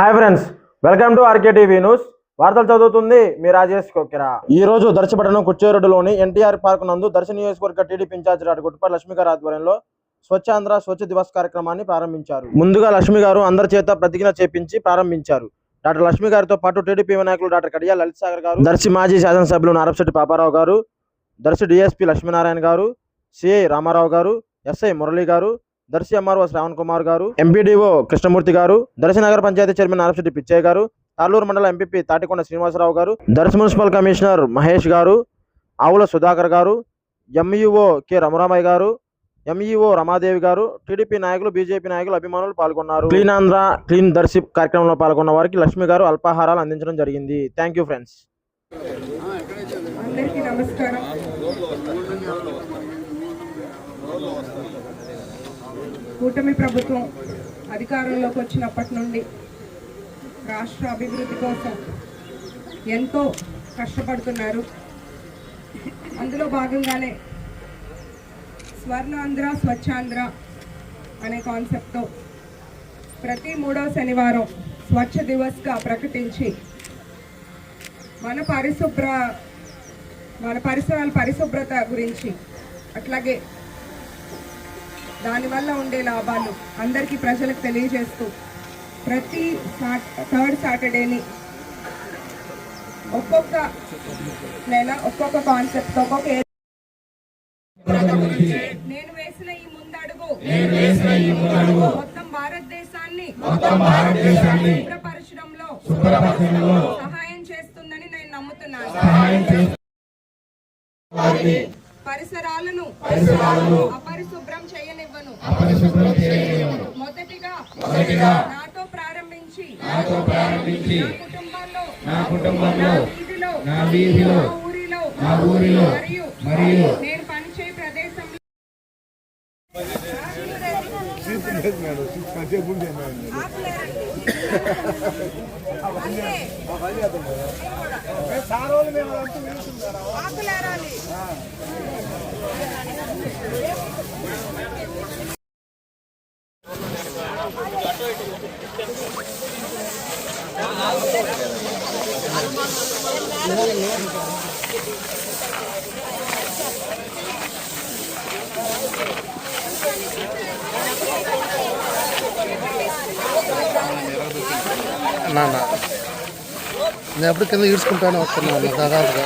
Hi friends welcome to RK TV news. వార్తలు చదువుతుంది మీ రాజేష్ కొక్కిరా. ఈ రోజు దర్శపట్టణం కుచ్చేరుడులోని ఎన్టీఆర్ పార్క్ నందు దర్శ నియోజకవర్గ టీడీపీ ఇన్ఛార్జ్ రాడు గుట్టుపల్లి లక్ష్మి గారి ఆధ్వర్యంలో స్వచ్ఛాంధ్ర స్వచ్ఛ దివస్ కార్యక్రమాన్ని ప్రారంభించారు. ముందుగా లక్ష్మి గారు అందరి చేత ప్రతిజ్ఞ చేపించి ప్రారంభించారు. డాక్టర్ లక్ష్మి గారితో పాటు టీడీపీ నాయకులు డాక్టర్ కడియా లలిత్ సాగర్ గారు దర్శి మాజీ శాసనసభ్యులు నారపశెట్టి పాపారావు గారు దర్శి డిఎస్పీ లక్ష్మీనారాయణ గారు సిఐ రామారావు గారు ఎస్ఐ మురళి గారు దర్శి ఎంఆర్ఓ శ్రావణ్ కుమార్ గారు ఎంపీడీఓ కృష్ణమూర్తి గారు దర్శి నగర పంచాయతీ చైర్మన్ నారపశెట్టి పిచ్చయ్య గారు తాళ్ళూరు మండల ఎంపీపీ తాటికొండ శ్రీనివాసరావు గారు దర్శి మున్సిపల్ కమిషనర్ మహేష్ గారు ఆవుల సుధాకర్ గారు ఎంఈఓ కె రమరామయ్య గారు ఎంఈఓ రమాదేవి గారు టీడీపీ నాయకులు బీజేపీ నాయకులు అభిమానులు పాల్గొన్నారు. క్లీన్ ఆంధ్ర క్లీన్ దర్శి కార్యక్రమంలో పాల్గొన్న వారికి లక్ష్మి గారు అల్పాహారాలు అందించడం జరిగింది. థ్యాంక్ యూ ఫ్రెండ్స్ అందరికీ నమస్కారం. కూటమి ప్రభుత్వం అధికారంలోకి వచ్చినప్పటి నుండి రాష్ట్ర అభివృద్ధి కోసం ఎంతో కష్టపడుతున్నారు. అందులో భాగంగానే స్వర్ణాంధ్ర స్వచ్ఛాంధ్ర అనే కాన్సెప్ట్తో ప్రతి మూడో శనివారం స్వచ్ఛ దివస్గా ప్రకటించి మన పరిశుభ్ర మన పరిసరాల పరిశుభ్రత గురించి అట్లాగే దానివల్ల ఉండే లాభాలు అందరికీ ప్రజలకు తెలియజేస్తూ ప్రతి థర్డ్ సాటర్డేని ఒక్కొక్క నెల ఒక్కొక్క కాన్సెప్ట్ ఒక్కొక్క నేను వేసిన ఈ ముందడుగు మొత్తం భారతదేశాన్ని శుభ్రపరచడంలో సహాయం చేస్తుందని నేను నమ్ముతున్నాను. పరిసరాలను అపరిశుభ్రం చేయనివ్వను. మొదటిగా నాతో ప్రారంభించి నా కుటుంబంలో నా వీధిలో నా ఊరిలో మరియు నేను లేదు మేడం సిక్స్ కంటే ఎప్పుడు Thank you. నాన్న నేను ఎప్పుడు కింద ఈడ్చుకుంటానే వస్తున్నాను దాదాపుగా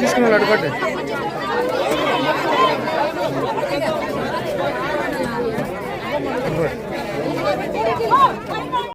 తీసుకున్నాడు అడుగుపట్టి